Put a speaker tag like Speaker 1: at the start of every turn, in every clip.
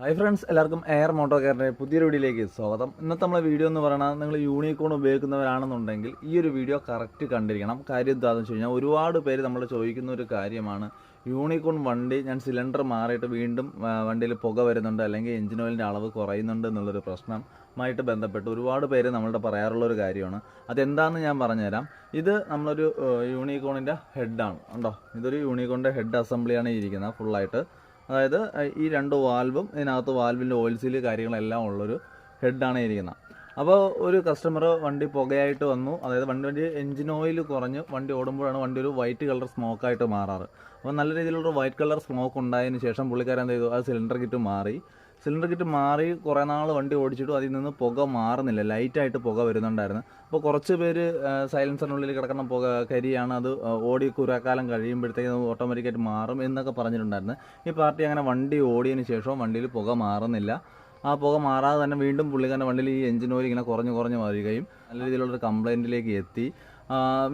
Speaker 1: Hi friends എല്ലാവർക്കും air moto കെയറിന്റെ പുതിയൊരു വീഡിയോയിലേക്ക് സ്വാഗതം. ഇന്നത്തെ നമ്മളെ വീഡിയോ എന്ന് പറയുന്നത് നിങ്ങൾ യൂണിക്കോൺ ഉപയോഗിക്കുന്നവരാണെന്നുണ്ടെങ്കിൽ ഈ ഒരു വീഡിയോ കറക്റ്റ് കണ്ടിരിക്കണം. കാര്യം എന്താണെന്ന് വെച്ച് കഴിഞ്ഞാൽ ഒരുപാട് പേര് നമ്മൾ ചോദിക്കുന്ന ഒരു കാര്യമാണ്. യൂണിക്കോൺ വണ്ടി ഞാൻ സിലിണ്ടർ മാറിയിട്ട് വീണ്ടും വണ്ടിയിൽ പുക വരുന്നുണ്ട് അല്ലെങ്കിൽ എഞ്ചിൻ ഓയിലിന്റെ അളവ് കുറയുന്നുണ്ട് എന്നുള്ളൊരു പ്രശ്നമായിട്ട് ബന്ധപ്പെട്ട് ഒരുപാട് പേര് നമ്മളുടെ പറയാറുള്ളൊരു കാര്യമാണ്. അതെന്താണെന്ന് ഞാൻ പറഞ്ഞുതരാം. ഇത് നമ്മളൊരു യൂണിക്കോണിന്റെ ഹെഡാണ് ഉണ്ടോ ഇതൊരു യൂണിക്കോണിന്റെ ഹെഡ് അസംബ്ലിയാണ് ഇരിക്കുന്നത് ഫുള്ളായിട്ട് അതായത് ഈ രണ്ട് വാൽവും ഇതിനകത്ത് വാൽവിന്റെ ഓയിൽ സീൽ കാര്യങ്ങളെല്ലാം ഉള്ളൊരു ഹെഡാണ് ഇരിക്കുന്നത് അപ്പോൾ ഒരു കസ്റ്റമർ വണ്ടി പുകയായിട്ട് വന്നു. അതായത് വണ്ടി വണ്ടി എഞ്ചിൻ ഓയിൽ കുറഞ്ഞ് വണ്ടി ഓടുമ്പോഴാണ് വണ്ടി ഒരു വൈറ്റ് കളർ സ്മോക്കായിട്ട് മാറാറ്. അപ്പോൾ നല്ല രീതിയിലുള്ള വൈറ്റ് കളർ സ്മോക്ക് ഉണ്ടായതിന് ശേഷം പുള്ളിക്കാരൻ എന്ത് ചെയ്തു? ആ സിലിണ്ടർ കിറ്റ് മാറി. സിലിണ്ടർ കിറ്റ് മാറി കുറേ നാൾ വണ്ടി ഓടിച്ചിട്ടും അതിൽ നിന്ന് പുക മാറുന്നില്ല. ലൈറ്റായിട്ട് പുക വരുന്നുണ്ടായിരുന്നു. അപ്പോൾ കുറച്ച് പേര് സൈലൻസറിനുള്ളിൽ കിടക്കുന്ന പുക കരിയാണ് അത് ഓടി കുറേക്കാലം കഴിയുമ്പോഴത്തേക്കും ഓട്ടോമാറ്റിക്കായിട്ട് മാറും എന്നൊക്കെ പറഞ്ഞിട്ടുണ്ടായിരുന്നു. ഈ പാർട്ടി അങ്ങനെ വണ്ടി ഓടിയതിന് ശേഷവും വണ്ടിയിൽ പുക മാറുന്നില്ല. ആ പുക മാറാതെ തന്നെ വീണ്ടും പുള്ളിക്കാരന്റെ വണ്ടിയിൽ ഈ എഞ്ചിൻ ഓയിൽ ഇങ്ങനെ കുറഞ്ഞ് കുറഞ്ഞ് വരികയും നല്ല രീതിയിലുള്ളൊരു കംപ്ലയിന്റിലേക്ക് എത്തി.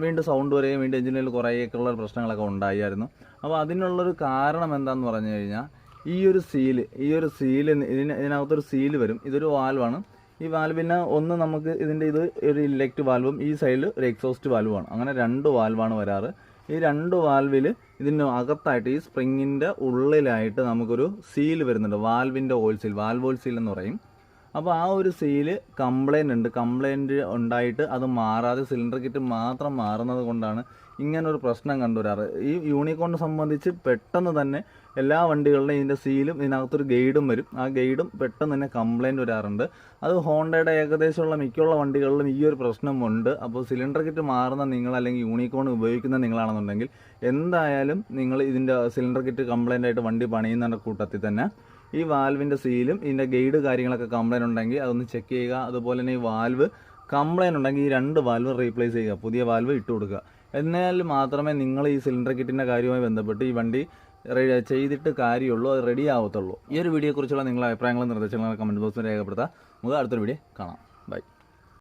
Speaker 1: വീണ്ടും സൗണ്ട് വരികയും വീണ്ടും എഞ്ചിനിൽ കുറേയൊക്കെയുള്ള പ്രശ്നങ്ങളൊക്കെ ഉണ്ടായിരുന്നു. അപ്പോൾ അതിനുള്ളൊരു കാരണം എന്താണെന്ന് പറഞ്ഞു കഴിഞ്ഞാൽ ഈ ഒരു സീൽ ഈ ഒരു സീൽ ഇതിന് ഇതിനകത്തൊരു സീൽ വരും. ഇതൊരു വാൽവാണ് ഈ വാൽവിന് ഒന്ന് നമുക്ക് ഇതിന്റെ ഇത് ഒരു ഇലക്ട് വാൽവും ഈ സൈഡിൽ ഒരു എക്സോസ്റ്റ് വാൽവുമാണ് അങ്ങനെ രണ്ട് വാൽവാണ് വരാറ്. ഈ രണ്ട് വാൽവിൽ ഇതിന് അകത്തായിട്ട് ഈ സ്പ്രിങ്ങിന്റെ ഉള്ളിലായിട്ട് നമുക്കൊരു സീൽ വരുന്നുണ്ട്. വാൽവിന്റെ oil seal valve oil seal എന്ന് പറയും. അപ്പോൾ ആ ഒരു സീൽ കംപ്ലൈന്റ് ഉണ്ട്. കംപ്ലൈന്റ് ഉണ്ടായിട്ട് അത് മാറാതെ സിലിണ്ടർ കിറ്റ് മാത്രം മാറുന്നത് കൊണ്ടാണ് ഇങ്ങനെ ഒരു പ്രശ്നം കണ്ടുവരാറ്. ഈ യൂണിക്കോണിനെ സംബന്ധിച്ച് പെട്ടെന്ന് തന്നെ എല്ലാ വണ്ടികളുടെയും ഇതിന്റെ സീലും ഇതിനകത്തൊരു ഗൈഡും വരും. ആ ഗൈഡും പെട്ടെന്ന് തന്നെ കംപ്ലൈന്റ് വരാറുണ്ട്. അത് ഹോണ്ടയുടെ ഏകദേശമുള്ള മിക്കുള്ള വണ്ടികളിലും ഈ ഒരു പ്രശ്നമുണ്ട് അപ്പോൾ സിലിണ്ടർ കിറ്റ് മാറുന്ന നിങ്ങൾ അല്ലെങ്കിൽ യൂണിക്കോൺ ഉപയോഗിക്കുന്ന നിങ്ങളാണെന്നുണ്ടെങ്കിൽ എന്തായാലും നിങ്ങൾ ഇതിന്റെ സിലിണ്ടർ കിറ്റ് കംപ്ലൈന്റ് ആയിട്ട് വണ്ടി പണിയുന്ന കൂട്ടത്തിൽ തന്നെ ഈ വാൽവിന്റെ സീലും ഇതിന്റെ ഗൈഡ് കാര്യങ്ങളൊക്കെ കംപ്ലൈന്റ് ഉണ്ടെങ്കിൽ അതൊന്ന് ചെക്ക് ചെയ്യുക. അതുപോലെ തന്നെ ഈ വാൽവ് കംപ്ലൈന്റ് ഉണ്ടെങ്കിൽ ഈ രണ്ട് വാൽവ് റീപ്ലേസ് ചെയ്യുക. പുതിയ വാൽവ് ഇട്ട് കൊടുക്കുക. എന്നാൽ മാത്രമേ നിങ്ങൾ ഈ സിലിണ്ടർ കിറ്റിന്റെ കാര്യവുമായി ബന്ധപ്പെട്ട് ഈ വണ്ടി ചെയ്തിട്ട് കാര്യമുള്ളൂ അത് റെഡി ആവത്തുള്ളൂ. ഈ ഒരു വീഡിയോയെക്കുറിച്ചുള്ള നിങ്ങളുടെ അഭിപ്രായങ്ങളും നിർദ്ദേശങ്ങളും കമന്റ് ബോക്സിൽ രേഖപ്പെടുത്താം. നമുക്ക് അടുത്തൊരു വീഡിയോ കാണാം. ബൈ